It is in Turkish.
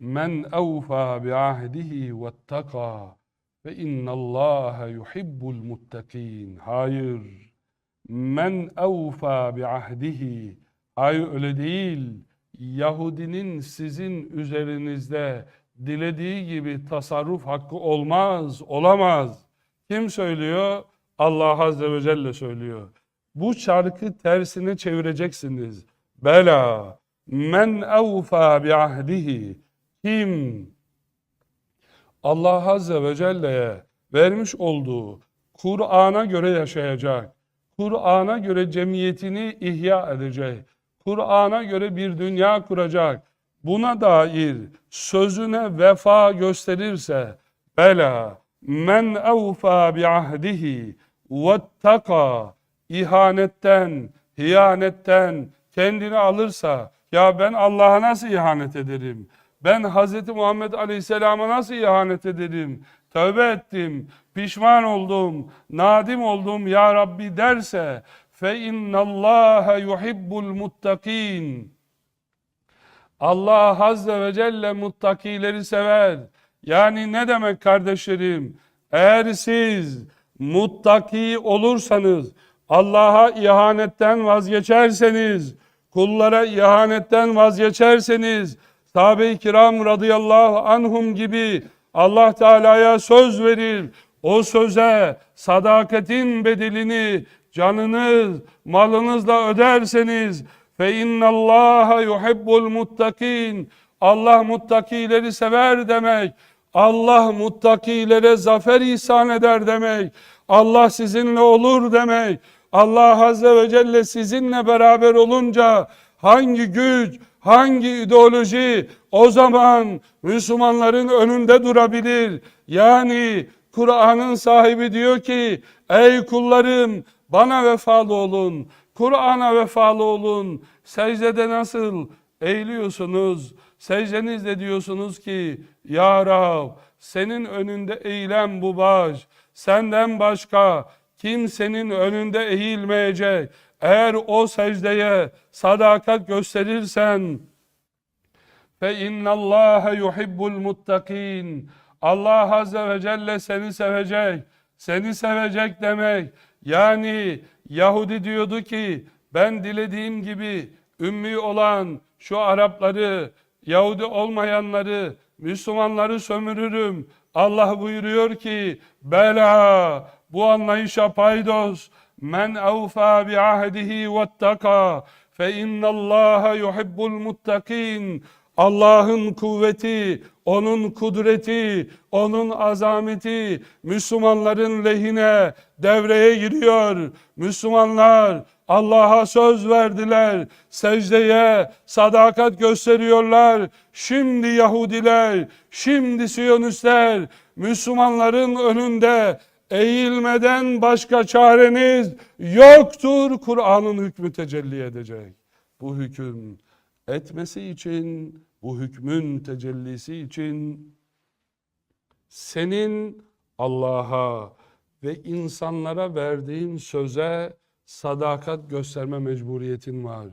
men evfa bi ahdihi vettaka ve innallaha yuhibbul muttakin. Hayır. Men evfa bi ahdihi. Hayır öyle değil. Yahudinin sizin üzerinizde dilediği gibi tasarruf hakkı olmaz, olamaz. Kim söylüyor? Allah Azze ve Celle söylüyor. Bu çarkı tersine çevireceksiniz. Bela men evfa bi ahdihi kim Allah Azze ve Celle'ye vermiş olduğu Kur'an'a göre yaşayacak, Kur'an'a göre cemiyetini ihya edecek, Kur'an'a göre bir dünya kuracak, buna dair sözüne vefa gösterirse, bela men evfa bi ahdihi vettaka ihanetten, hiyanetten kendini alırsa, ya ben Allah'a nasıl ihanet ederim? Ben Hz. Muhammed Aleyhisselam'a nasıl ihanet ederim? Tövbe ettim, pişman oldum, nadim oldum ya Rabbi derse fe innallaha yuhibbul muttakin. Allah Azze ve Celle muttakileri sever. Yani ne demek kardeşlerim? Eğer siz muttaki olursanız, Allah'a ihanetten vazgeçerseniz, kullara ihanetten vazgeçerseniz, sahabe-i kiram radıyallahu anhum gibi Allah Teala'ya söz verir. O söze sadakatin bedelini canınız, malınızla öderseniz fe innallaha yuhibbul muttakin. Allah muttakileri sever demek. Allah muttakilere zafer ihsan eder demek. Allah sizinle olur demek. Allah Azze ve Celle sizinle beraber olunca hangi güç, hangi ideoloji o zaman Müslümanların önünde durabilir? Yani Kur'an'ın sahibi diyor ki ey kullarım bana vefalı olun. Kur'an'a vefalı olun. Secdede nasıl eğiliyorsunuz? Secdenizde diyorsunuz ki Ya Rab senin önünde eğilen bu baş. Senden başka kimsenin önünde eğilmeyecek. Eğer o secdeye sadakat gösterirsen fe innallaha yuhibbul muttakin. Allah azze ve celle seni sevecek. Seni sevecek demek. Yani Yahudi diyordu ki ben dilediğim gibi ümmi olan şu Arapları, Yahudi olmayanları, Müslümanları sömürürüm. Allah buyuruyor ki bela bu anlayışa paydos men evfa bi ahdihi vettaka fe innallaha yuhibbul muttakin Allah'ın kuvveti, onun kudreti, onun azameti Müslümanların lehine devreye giriyor. Müslümanlar Allah'a söz verdiler. Secdeye sadakat gösteriyorlar. Şimdi Yahudiler, şimdi Siyonistler Müslümanların önünde eğilmeden başka çareniz yoktur. Kur'an'ın hükmü tecelli edecek. Bu hüküm etmesi için, bu hükmün tecellisi için senin Allah'a ve insanlara verdiğin söze sadakat gösterme mecburiyetin var.